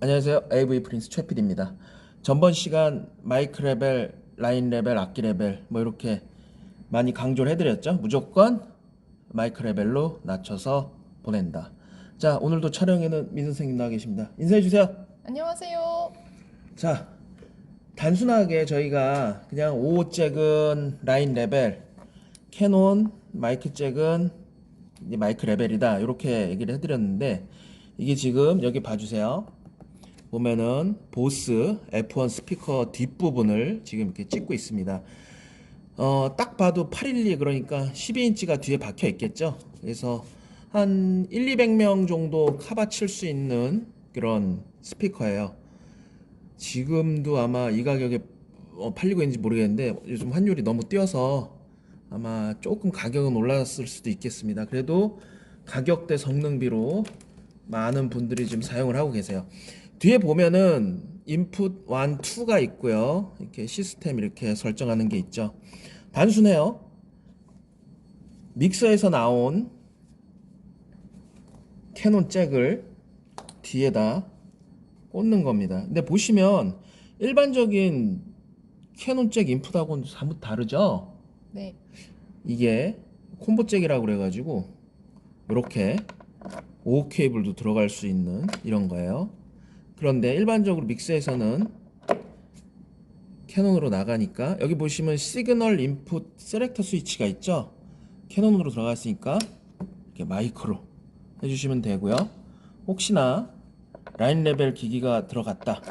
안녕하세요. AV 프린스 최PD입니다. 전번 시간 마이크 레벨, 라인 레벨, 악기 레벨 뭐 이렇게 많이 강조를 해드렸죠. 무조건 마이크 레벨로 낮춰서 보낸다. 자, 오늘도 촬영에는 민 선생님 나와 계십니다. 인사해 주세요. 안녕하세요. 자, 단순하게 저희가 그냥 5 잭은 라인 레벨, 캐논 마이크 잭은 이제 마이크 레벨이다. 이렇게 얘기를 해드렸는데 이게 지금 여기 봐주세요. 보면은 보스 F1 스피커 뒷부분을 지금 이렇게 찍고 있습니다. 어, 딱 봐도 812 그러니까 12인치가 뒤에 박혀 있겠죠. 그래서 한 1, 200명 정도 카바 칠 수 있는 그런 스피커예요. 지금도 아마 이 가격에 어, 팔리고 있는지 모르겠는데 요즘 환율이 너무 뛰어서 아마 조금 가격은 올랐을 수도 있겠습니다. 그래도 가격대 성능비로 많은 분들이 지금 사용을 하고 계세요. 뒤에 보면은 인풋 1, 2가 있고요. 이렇게 시스템 이렇게 설정하는 게 있죠. 단순해요. 믹서에서 나온 캐논 잭을 뒤에다 꽂는 겁니다. 근데 보시면 일반적인 캐논 잭 인풋하고는 사뭇 다르죠? 네. 이게 콤보 잭이라고 그래가지고 이렇게 5 케이블도 들어갈 수 있는 이런 거예요. 그런데 일반적으로 믹스에서는 캐논으로 나가니까 여기 보시면 시그널 인풋 셀렉터 스위치가 있죠. 캐논으로 들어갔으니까 이렇게 마이크로 해주시면 되고요. 혹시나 라인 레벨 기기가 들어갔다.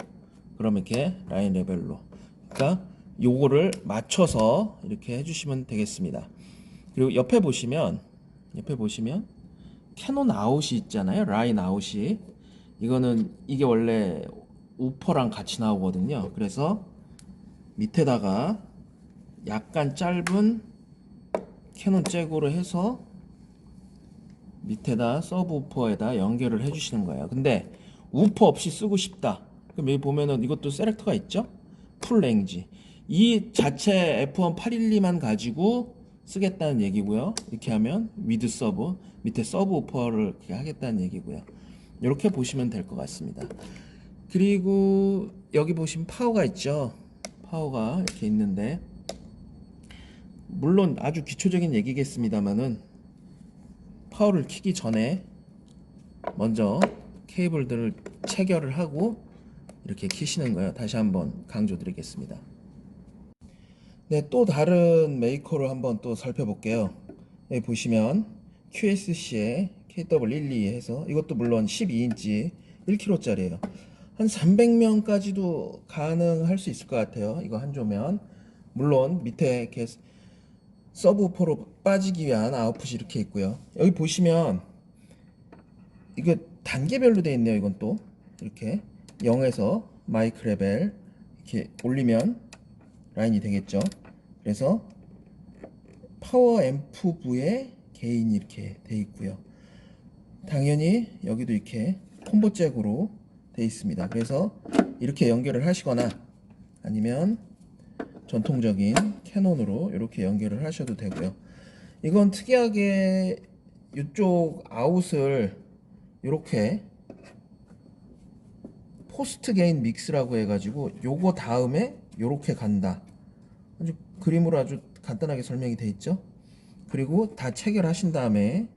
그러면 이렇게 라인 레벨로. 그러니까 요거를 맞춰서 이렇게 해주시면 되겠습니다. 그리고 옆에 보시면 옆에 보시면 캐논 아웃이 있잖아요. 라인 아웃이 이거는 이게 원래 우퍼랑 같이 나오거든요. 그래서 밑에다가 약간 짧은 캐논 잭으로 해서 밑에다 서브 우퍼에다 연결을 해주시는 거예요. 근데 우퍼 없이 쓰고 싶다. 그럼 여기 보면은 이것도 셀렉터가 있죠? 풀 랭지. 이 자체 F1 812만 가지고 쓰겠다는 얘기고요. 이렇게 하면 위드 서브 밑에 서브 우퍼를 하겠다는 얘기고요. 이렇게 보시면 될 것 같습니다. 그리고 여기 보시면 파워가 있죠. 파워가 이렇게 있는데 물론 아주 기초적인 얘기겠습니다만은 파워를 키기 전에 먼저 케이블들을 체결을 하고 이렇게 키시는 거예요. 다시 한번 강조드리겠습니다. 네, 또 다른 메이커를 한번 또 살펴볼게요. 여기 보시면 QSC의 KW12 해서 이것도 물론 12인치 1kg짜리예요. 한 300명까지도 가능할 수 있을 것 같아요. 이거 한 조면 물론 밑에 이렇게 서브우퍼로 빠지기 위한 아웃풋이 이렇게 있고요. 여기 보시면 이거 단계별로 되어 있네요. 이건 또 이렇게 0에서 마이크 레벨 이렇게 올리면 라인이 되겠죠. 그래서 파워 앰프 부에 개인이 이렇게 돼 있고요. 당연히 여기도 이렇게 콤보 잭으로 돼 있습니다. 그래서 이렇게 연결을 하시거나 아니면 전통적인 캐논으로 이렇게 연결을 하셔도 되고요. 이건 특이하게 이쪽 아웃을 이렇게 포스트 게인 믹스라고 해가지고 요거 다음에 요렇게 간다. 아주 그림으로 아주 간단하게 설명이 돼 있죠. 그리고 다 체결하신 다음에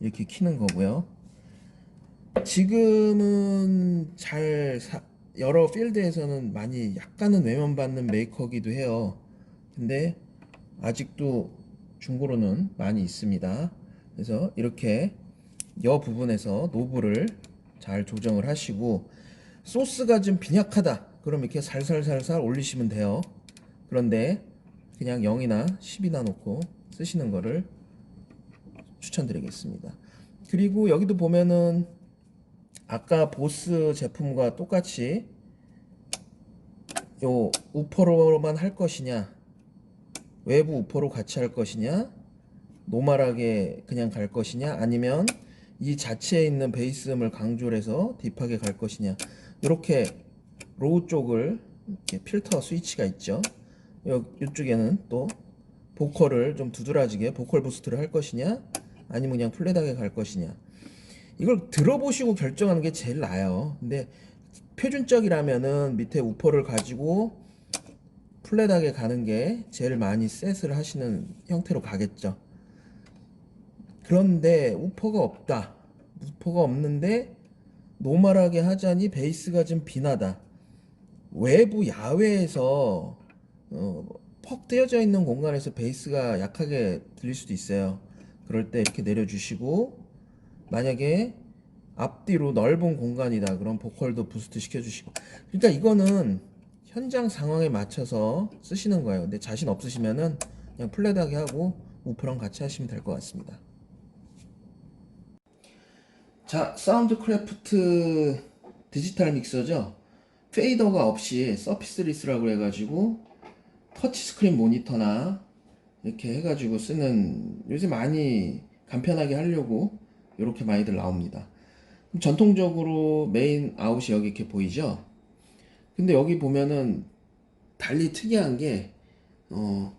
이렇게 키는 거고요. 지금은 잘 사- 여러 필드에서는 많이 약간은 외면받는 메이커기도 해요. 근데 아직도 중고로는 많이 있습니다. 그래서 이렇게 여 부분에서 노브를 잘 조정을 하시고 소스가 좀 빈약하다. 그럼 이렇게 살살살살 올리시면 돼요. 그런데 그냥 0이나 10이나 놓고 쓰시는 거를 추천드리겠습니다. 그리고 여기도 보면은 아까 보스 제품과 똑같이 요 우퍼로만 할 것이냐 외부 우퍼로 같이 할 것이냐 노멀하게 그냥 갈 것이냐 아니면 이 자체에 있는 베이스음을 강조를 해서 딥하게 갈 것이냐. 이렇게 로우 쪽을 이렇게 필터 스위치가 있죠. 요, 이쪽에는 또 보컬을 좀 두드러지게 보컬 부스트를 할 것이냐 아니면 그냥 플랫하게 갈 것이냐 이걸 들어보시고 결정하는 게 제일 나아요 근데 표준적이라면은 밑에 우퍼를 가지고 플랫하게 가는 게 제일 많이 셋을 하시는 형태로 가겠죠. 그런데 우퍼가 없다. 우퍼가 없는데 노멀하게 하자니 베이스가 좀 빈하다. 외부 야외에서 어, 퍽 떼어져 있는 공간에서 베이스가 약하게 들릴 수도 있어요. 그럴 때 이렇게 내려주시고 만약에 앞뒤로 넓은 공간이다. 그럼 보컬도 부스트 시켜주시고. 그러니까 이거는 현장 상황에 맞춰서 쓰시는 거예요. 근데 자신 없으시면은 그냥 플랫하게 하고 우프랑 같이 하시면 될 것 같습니다. 자, 사운드 크래프트 디지털 믹서죠. 페이더가 없이 서피스 리스라고 해가지고 터치 스크린 모니터나 이렇게 해가지고 쓰는 요새 많이 간편하게 하려고 이렇게 많이들 나옵니다. 전통적으로 메인 아웃이 여기 이렇게 보이죠? 근데 여기 보면은 달리 특이한 게 어,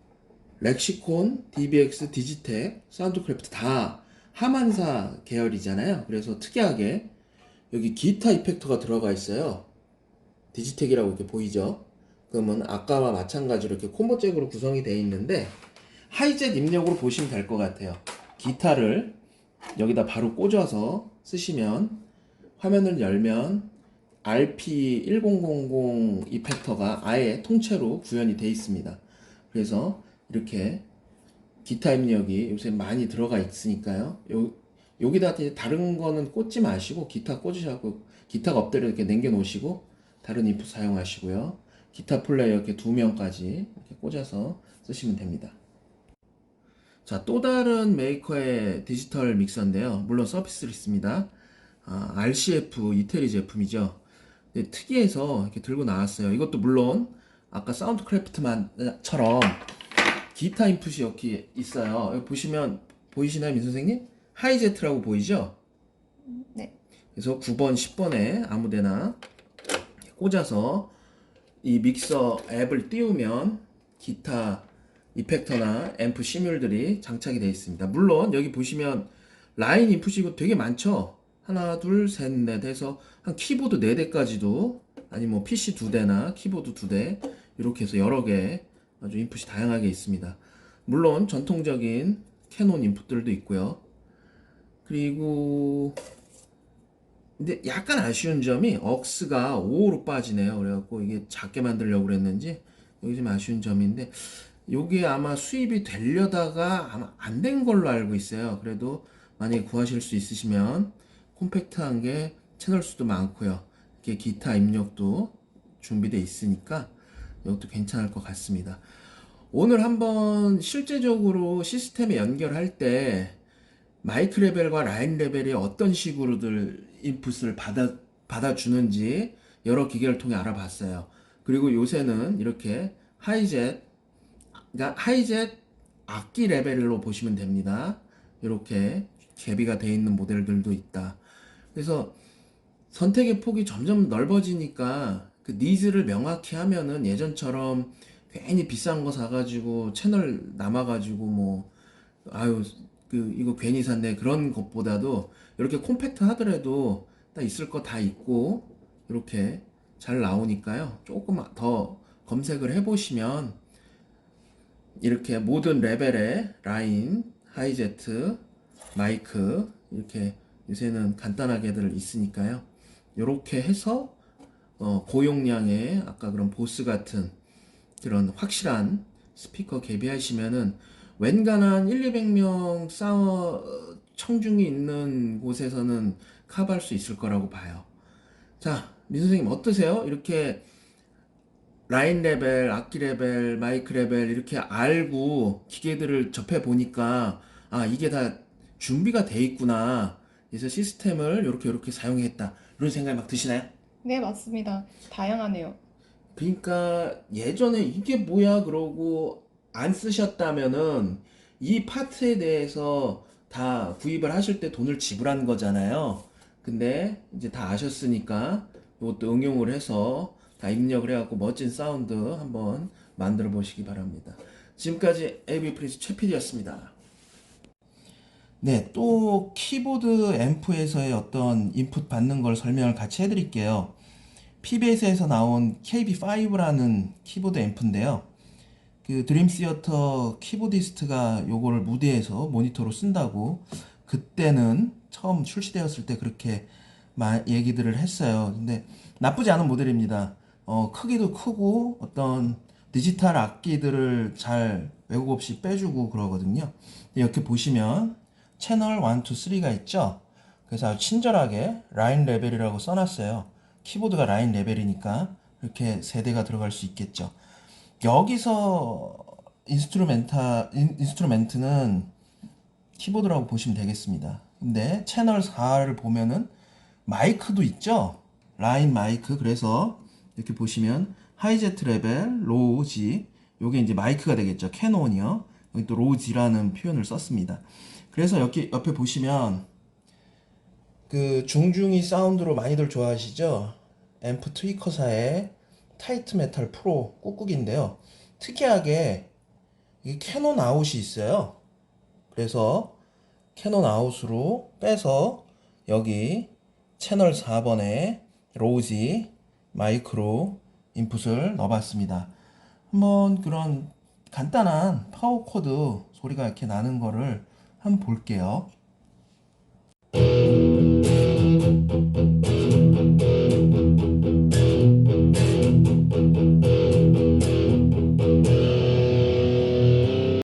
렉시콘, DBX, 디지텍, 사운드크래프트 다 하만사 계열이잖아요. 그래서 특이하게 여기 기타 이펙터가 들어가 있어요. 디지텍이라고 이렇게 보이죠? 그러면 아까와 마찬가지로 이렇게 콤보 잭으로 구성이 되어 있는데 하이젯 입력으로 보시면 될 것 같아요. 기타를 여기다 바로 꽂아서 쓰시면 화면을 열면 RP1000 이펙터가 아예 통째로 구현이 되어 있습니다. 그래서 이렇게 기타 입력이 요새 많이 들어가 있으니까요. 요, 여기다 다른 거는 꽂지 마시고 기타 꽂으셔고 기타가 없대로 이렇게 남겨 놓으시고 다른 인풋 사용하시고요. 기타 플레이어 이렇게 두 명까지 이렇게 꽂아서 쓰시면 됩니다. 자, 또 다른 메이커의 디지털 믹서인데요. 물론 서비스를 있습니다. 아, RCF 이태리 제품이죠. 근데 특이해서 이렇게 들고 나왔어요. 이것도 물론 아까 사운드 크래프트만처럼 기타 인풋이 여기 있어요. 여기 보시면 보이시나요, 민 선생님? 하이제트라고 보이죠? 네. 그래서 9번, 10번에 아무데나 꽂아서 이 믹서 앱을 띄우면 기타 이펙터나 앰프 시뮬들이 장착이 되어 있습니다. 물론 여기 보시면 라인 인풋이 되게 많죠? 하나, 둘, 셋, 넷 해서 한 키보드 4대까지도 아니 뭐 PC 2대나 키보드 2대 이렇게 해서 여러 개 아주 인풋이 다양하게 있습니다. 물론 전통적인 캐논 인풋들도 있고요. 그리고 근데 약간 아쉬운 점이 억스가 5로 빠지네요. 그래갖고 이게 작게 만들려고 그랬는지 여기 좀 아쉬운 점인데 요게 아마 수입이 되려다가 아마 안 된 걸로 알고 있어요. 그래도 만약에 구하실 수 있으시면 콤팩트한 게 채널 수도 많고요. 이렇게 기타 입력도 준비되어 있으니까 이것도 괜찮을 것 같습니다. 오늘 한번 실제적으로 시스템에 연결할 때 마이크 레벨과 라인 레벨이 어떤 식으로들 인풋을 받아, 받아주는지 여러 기계를 통해 알아봤어요. 그리고 요새는 이렇게 하이젯, 그러니까 하이젯 악기 레벨로 보시면 됩니다. 이렇게 개비가 되어 있는 모델들도 있다. 그래서 선택의 폭이 점점 넓어지니까 그 니즈를 명확히 하면은 예전처럼 괜히 비싼 거 사가지고 채널 남아가지고 뭐 아유 그 이거 괜히 샀네 그런 것보다도 이렇게 콤팩트 하더라도 딱 있을 거 다 있고 이렇게 잘 나오니까요 조금 더 검색을 해보시면 이렇게 모든 레벨의 라인, 하이제트, 마이크 이렇게 요새는 간단하게들 있으니까요 이렇게 해서 어, 고용량의 아까 그런 보스 같은 그런 확실한 스피커 개비하시면은 웬간한 1, 200명 싸워 청중이 있는 곳에서는 커버할 수 있을 거라고 봐요. 자, 민 선생님 어떠세요? 이렇게 라인 레벨, 악기 레벨, 마이크 레벨 이렇게 알고 기계들을 접해 보니까 아, 이게 다 준비가 돼 있구나. 그래서 시스템을 이렇게 이렇게 사용했다. 이런 생각이 막 드시나요? 네, 맞습니다. 다양하네요. 그러니까 예전에 이게 뭐야 그러고 안 쓰셨다면은 이 파트에 대해서 다 구입을 하실 때 돈을 지불한 거잖아요. 근데 이제 다 아셨으니까 이것도 응용을 해서 다 입력을 해갖고 멋진 사운드 한번 만들어 보시기 바랍니다. 지금까지 AB 프린스 최 PD였습니다. 네, 또 키보드 앰프에서의 어떤 인풋 받는 걸 설명을 같이 해드릴게요. PBS에서 나온 KB5라는 키보드 앰프인데요. 그 드림 시어터 키보디스트가 요거를 무대에서 모니터로 쓴다고 그때는 처음 출시되었을 때 그렇게 마- 얘기들을 했어요. 근데 나쁘지 않은 모델입니다. 어, 크기도 크고 어떤 디지털 악기들을 잘 왜곡 없이 빼주고 그러거든요. 이렇게 보시면 채널 1, 2, 3가 있죠. 그래서 아주 친절하게 라인 레벨이라고 써놨어요. 키보드가 라인 레벨이니까 이렇게 세대가 들어갈 수 있겠죠. 여기서 인스트루멘타 인, 인스트루멘트는 키보드라고 보시면 되겠습니다. 근데 채널 4를 보면은 마이크도 있죠. 라인 마이크. 그래서 이렇게 보시면 하이제트 레벨, 로우 G. 요게 이제 마이크가 되겠죠. 캐논이요. 여기 또 로우 G라는 표현을 썼습니다. 그래서 여기 옆에 보시면 그 중중이 사운드로 많이들 좋아하시죠? 앰프 트위커사의 타이트 메탈 프로 꾹꾹인데요. 특이하게 이 캐논 아웃이 있어요. 그래서 캐논 아웃으로 빼서 여기 채널 4번에 로우지 마이크로 인풋을 넣어봤습니다. 한번 그런 간단한 파워 코드 소리가 이렇게 나는 거를 한번 볼게요.